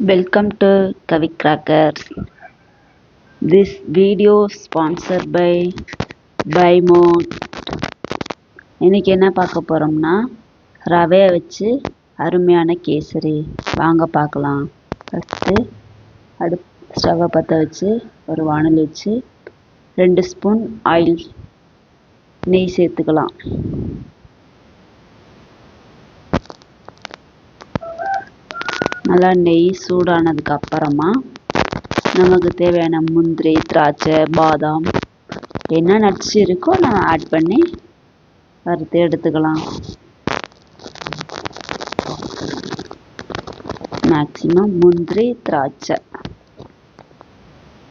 Welcome to Kavi Crackers. This video sponsored by பைமோ இன்றைக்கி இன்னைக்கு என்ன பார்க்க போகிறோம்னா ரவையை வச்சு அருமையான கேசரி. வாங்க பார்க்கலாம். ஃபஸ்ட்டு அடுப் ஸ்டவ்வை பற்ற வச்சு ஒரு வானல் வச்சு ரெண்டு ஸ்பூன் ஆயில் நெய் சேர்த்துக்கலாம். நல்லா நெய் சூடானதுக்கு அப்புறமா நமக்கு தேவையான முந்திரி திராட்சை பாதாம் என்ன நட்ஸ் இருக்கோ நம்ம ஆட் பண்ணி வறுத்து எடுத்துக்கலாம். மேக்சிமம் முந்திரி திராட்சை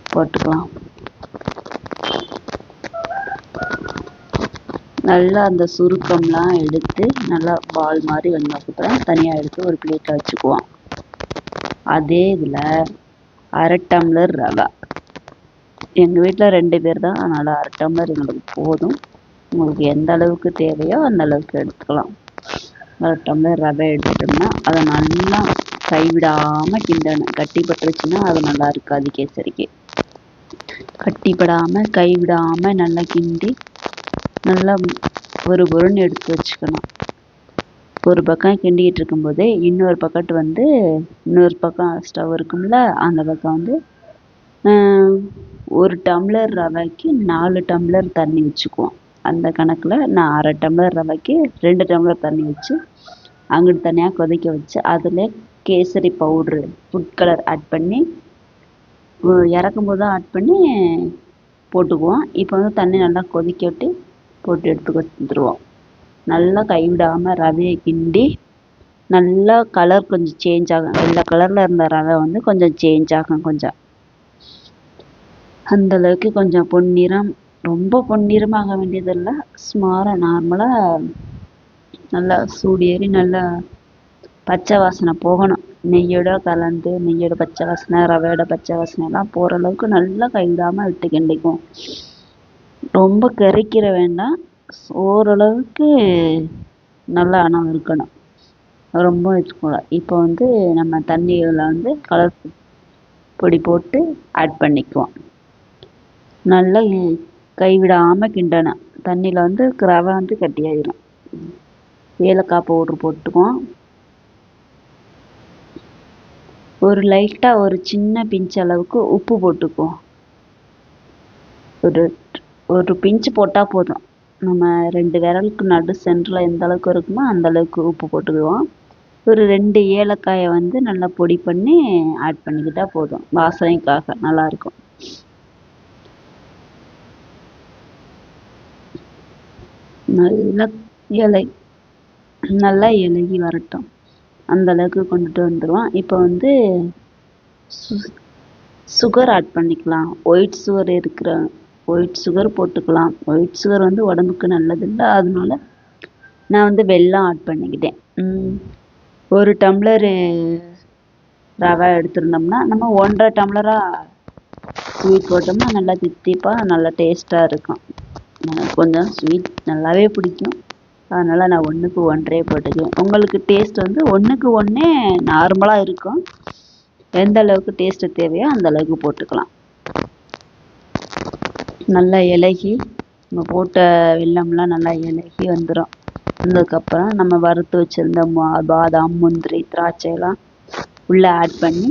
போட்டுக்கலாம். நல்லா அந்த சுருக்கம்லாம் எடுத்து நல்லா பால் மாதிரி வந்ததுக்கப்புறம் தனியாக எடுத்து ஒரு பிளேட்டில் வச்சுக்குவோம். அதே இதில் அரை டம்ளர் ரவை. எங்கள் வீட்டில் ரெண்டு பேர் தான் அதனால் அரை டம்ளர் எங்களுக்கு போதும். உங்களுக்கு எந்த அளவுக்கு தேவையோ அந்த அளவுக்கு எடுத்துக்கலாம். அரை டம்ளர் ரவை எடுத்துட்டோம்னா அதை நல்லா கைவிடாமல் கிண்டணும். கட்டி பட்டுருச்சுன்னா அது நல்லா இருக்காது கேசரிக்கு. கட்டிப்படாமல் கைவிடாமல் நல்லா கிண்டி நல்லா ஒரு பொருன்னு எடுத்து வச்சுக்கணும். ஒரு பக்கம் கிண்டிக்கிட்டு இருக்கும்போதே இன்னொரு பக்கத்து வந்து இன்னொரு பக்கம் ஸ்டவ் இருக்கும்ல அந்த பக்கம் வந்து ஒரு டம்ளர் ரவைக்கு நாலு டம்ளர் தண்ணி வச்சுக்குவோம். அந்த கணக்கில் நான் அரை டம்ளர் ரவைக்கு ரெண்டு டம்ளர் தண்ணி வச்சு அங்கிட்டு தனியாக கொதிக்க வச்சு அதில் kesari powder food colour add பண்ணி இறக்கும் போது தான் ஆட் பண்ணி போட்டுக்குவோம். இப்போ வந்து தண்ணி நல்லா கொதிக்க விட்டு போட்டு எடுத்து வந்துடுவோம் நல்லா கைவிடாமல் ரவையை கிண்டி நல்லா கலர் கொஞ்சம் சேஞ்ச் ஆகும். வெள்ளை கலரில் இருந்த ரவை வந்து கொஞ்சம் சேஞ்ச் ஆகும் கொஞ்சம். அந்த அளவுக்கு கொஞ்சம் பொன்னிறம் ரொம்ப பொன்னிறமாக வேண்டியதில்லை. சுமாராக நார்மலாக நல்லா சூடு ஏறி நல்லா பச்சை வாசனை போகணும். நெய்யோட கலந்து நெய்யோட பச்சை வாசனை ரவையோட பச்சை வாசனை எல்லாம் போகிற அளவுக்கு நல்லா கைவிடாமல் விட்டு கிண்டிக்கும் ரொம்ப கறிக்கிற வேண்டாம். ஓரளவுக்கு நல்லா ஆனால் இருக்கணும். ரொம்ப வச்சுக்கூடாது இப்போ வந்து நம்ம தண்ணியில் வந்து கலர் பொடி போட்டு ஆட் பண்ணிக்குவோம். நல்லா கைவிடாமல் கிண்டணும். தண்ணியில் வந்து ரவை வந்து கட்டியாயிடும் ஏலக்காய் பவுட்ரு போட்டுக்குவோம். ஒரு லைட்டாக ஒரு சின்ன பிஞ்ச் அளவுக்கு உப்பு போட்டுக்குவோம். ஒரு ஒரு பிஞ்சு போட்டால் போதும். நம்ம ரெண்டு விரலுக்கு நடு சென்டரில் எந்த அளவுக்கு இருக்குமோ அந்த அளவுக்கு உப்பு போட்டுக்குவோம். ஒரு ரெண்டு ஏலக்காயை வந்து நல்லா பொடி பண்ணி ஆட் பண்ணிக்கிட்டால் போதும். வாசனைக்காக நல்லாயிருக்கும் நல்லா இலை நல்லா இலகி வரட்டும். அந்த அளவுக்கு கொண்டுட்டு வந்துடுவோம். இப்போ வந்து சு சுகர் ஆட் பண்ணிக்கலாம். ஒயிட் சுகர் இருக்கிற ஒயிட் சுகர் போட்டுக்கலாம். ஒயிட் சுகர் வந்து உடம்புக்கு நல்லதில்லை அதனால நான் வந்து வெல்லம் ஆட் பண்ணிக்கிட்டேன். ஒரு டம்ளரு ரவை எடுத்திருந்தோம்னா நம்ம ஒன்றரை டம்ளராக ஸ்வீட் போட்டோம்னா நல்லா தித்திப்பாக நல்லா டேஸ்ட்டாக இருக்கும். எனக்கு கொஞ்சம் ஸ்வீட் நல்லாவே பிடிக்கும். அதனால் நான் ஒன்றுக்கு ஒன்றே போட்டுக்குவேன். உங்களுக்கு டேஸ்ட் வந்து ஒன்றுக்கு ஒன்றே நார்மலாக இருக்கும். எந்த அளவுக்கு டேஸ்ட்டு தேவையோ அந்த அளவுக்கு போட்டுக்கலாம். நல்லா இலகி நம்ம போட்ட வெல்லம்லாம் நல்லா இலகி வந்துடும் வந்ததுக்கப்புறம் நம்ம வறுத்து வச்சுருந்த பாதாம் முந்திரி திராட்சையெல்லாம் உள்ளே ஆட் பண்ணி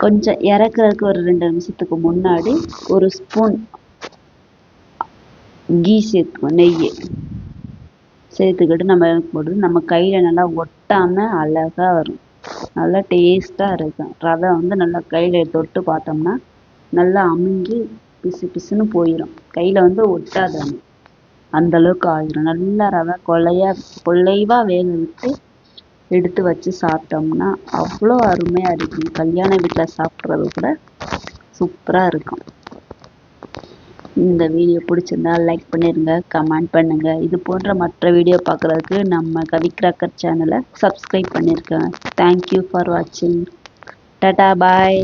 கொஞ்சம் இறக்குறதுக்கு ஒரு ரெண்டு நிமிஷத்துக்கு முன்னாடி ஒரு ஸ்பூன் கீ சேர்த்துக்குவோம் நெய். சேர்த்துக்கிட்டு நம்ம போட்டு நம்ம கையில் நல்லா ஒட்டாமல் அழகாக வரும். நல்லா டேஸ்ட்டாக இருக்கும். ரவை வந்து நல்லா கையில் தொட்டு பார்த்தோம்னா நல்லா அமுங்கி பிசு பிசுன்னு போயிடும் கையில் வந்து ஒட்டாது அந்த அளவுக்கு ஆயிரும். நல்லா ரவை கொலையா கொலைவாக வேக விட்டு எடுத்து வச்சு சாப்பிட்டோம்னா அவ்வளோ அருமையாக இருக்கும். கல்யாண வீட்டில் சாப்பிட்றது கூட சூப்பராக இருக்கும். இந்த வீடியோ பிடிச்சிருந்தா லைக் பண்ணிடுங்க கமெண்ட் பண்ணுங்கள் இது போன்ற மற்ற வீடியோ பார்க்குறதுக்கு நம்ம கவி கிராக்கர் சேனலை சப்ஸ்கிரைப் பண்ணியிருக்கேன் தேங்க்யூ ஃபார் வாட்சிங் டட்டா பாய்